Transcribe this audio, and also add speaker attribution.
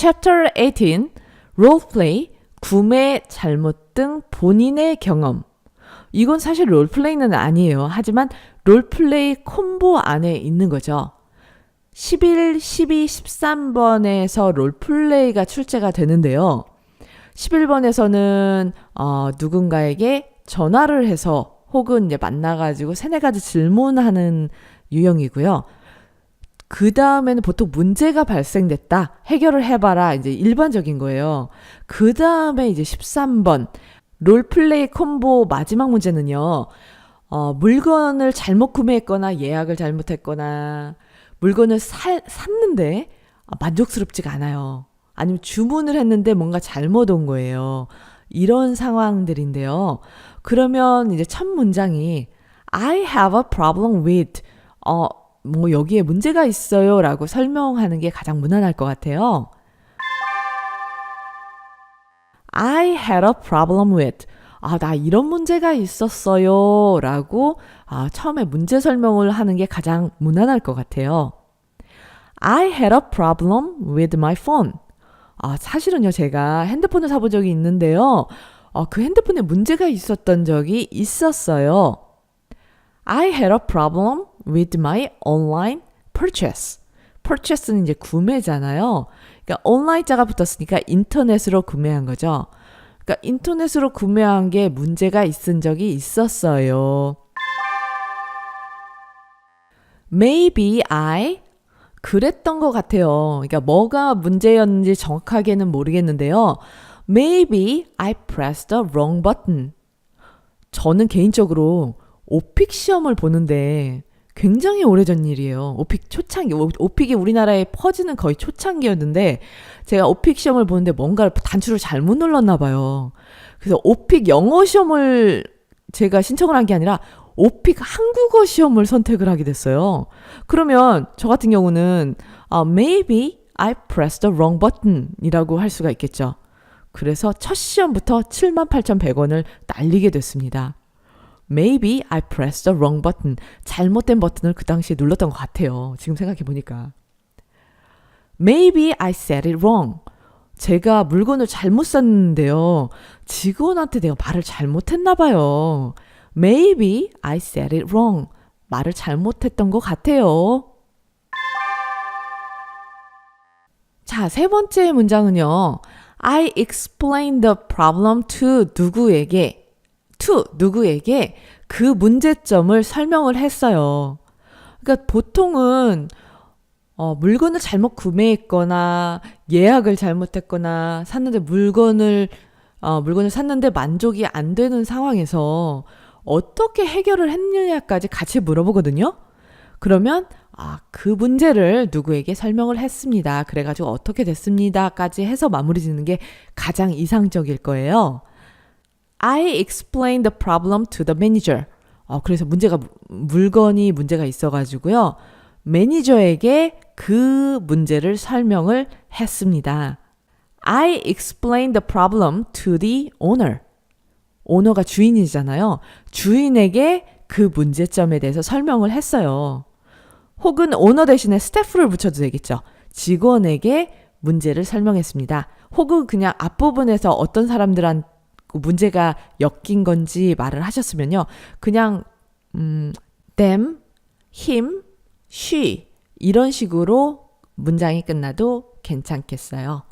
Speaker 1: Chapter 18 롤플레이 구매 잘못 등 본인의 경험 이건 사실 롤플레이는 아니에요. 하지만 롤플레이 콤보 안에 있는 거죠. 11, 12, 13번에서 롤플레이가 출제가 되는데요. 11번에서는 어, 누군가에게 전화를 해서 혹은 이제 만나가지고 세네 가지 질문하는 유형이고요. 그 다음에는 보통 문제가 발생됐다. 해결을 해봐라. 이제 일반적인 거예요. 그 다음에 이제 13번. 롤플레이 콤보 마지막 문제는요. 어, 물건을 잘못 구매했거나 예약을 잘못했거나 물건을 살, 샀는데 만족스럽지가 않아요. 아니면 주문을 했는데 뭔가 잘못 온 거예요. 이런 상황들인데요. 그러면 이제 첫 문장이 I have a problem with 어, 뭐 여기에 문제가 있어요 라고 설명하는 게 가장 무난할 것 같아요. I had a problem with 아, 나 이런 문제가 있었어요. 라고, 아, 처음에 문제 설명을 하는 게 가장 무난할 것 같아요. I had a problem with my phone. 아, 사실은요, 제가 핸드폰을 사본 적이 있는데요. 어, 그 핸드폰에 문제가 있었던 적이 있었어요. I had a problem with my online purchase. purchase는 이제 구매잖아요. 그러니까 온라인자가 붙었으니까 인터넷으로 구매한 거죠. 그러니까 인터넷으로 구매한 게 문제가 있은 적이 있었어요. Maybe I 그랬던 것 같아요. 그러니까 뭐가 문제였는지 정확하게는 모르겠는데요. Maybe I pressed the wrong button. 저는 개인적으로 오픽 시험을 보는데 굉장히 오래전 일이에요. 오픽 초창기. 오픽이 우리나라에 퍼지는 거의 초창기였는데 제가 오픽 시험을 보는데 뭔가를 단추를 잘못 눌렀나 봐요. 그래서 오픽 영어 시험을 제가 신청을 한 게 아니라 오픽 한국어 시험을 선택을 하게 됐어요. 그러면 저 같은 경우는 uh, maybe I pressed the wrong button 이라고 할 수가 있겠죠. 그래서 첫 시험부터 78,100원을 날리게 됐습니다. Maybe I pressed the wrong button. 잘못된 버튼을 그 당시에 눌렀던 것 같아요. 지금 생각해 보니까. Maybe I said it wrong. 제가 물건을 잘못 샀는데요. 직원한테 내가 말을 잘못했나 봐요. Maybe I said it wrong. 말을 잘못했던 것 같아요. 자, 세 번째 문장은요. I explained the problem to 누구에게 to 누구에게 그 문제점을 설명을 했어요. 그러니까 보통은 어, 물건을 잘못 구매했거나 예약을 잘못했거나 샀는데 물건을 어, 물건을 샀는데 만족이 안 되는 상황에서 어떻게 해결을 했느냐까지 같이 물어보거든요. 그러면 아, 그 문제를 누구에게 설명을 했습니다. 그래가지고 어떻게 됐습니다까지 해서 마무리 짓는 게 가장 이상적일 거예요. I explained the problem to the manager. 어, 그래서 문제가, 물건이 문제가 있어가지고요. 매니저에게 그 문제를 설명을 했습니다. I explained the problem to the owner. 오너가 주인이잖아요. 주인에게 그 문제점에 대해서 설명을 했어요. 혹은 오너 대신에 스태프를 붙여도 되겠죠. 직원에게 문제를 설명했습니다. 혹은 그냥 앞부분에서 어떤 사람들한 문제가 엮인 건지 말을 하셨으면요. 그냥 음, them, him, she 이런 식으로 문장이 끝나도 괜찮겠어요.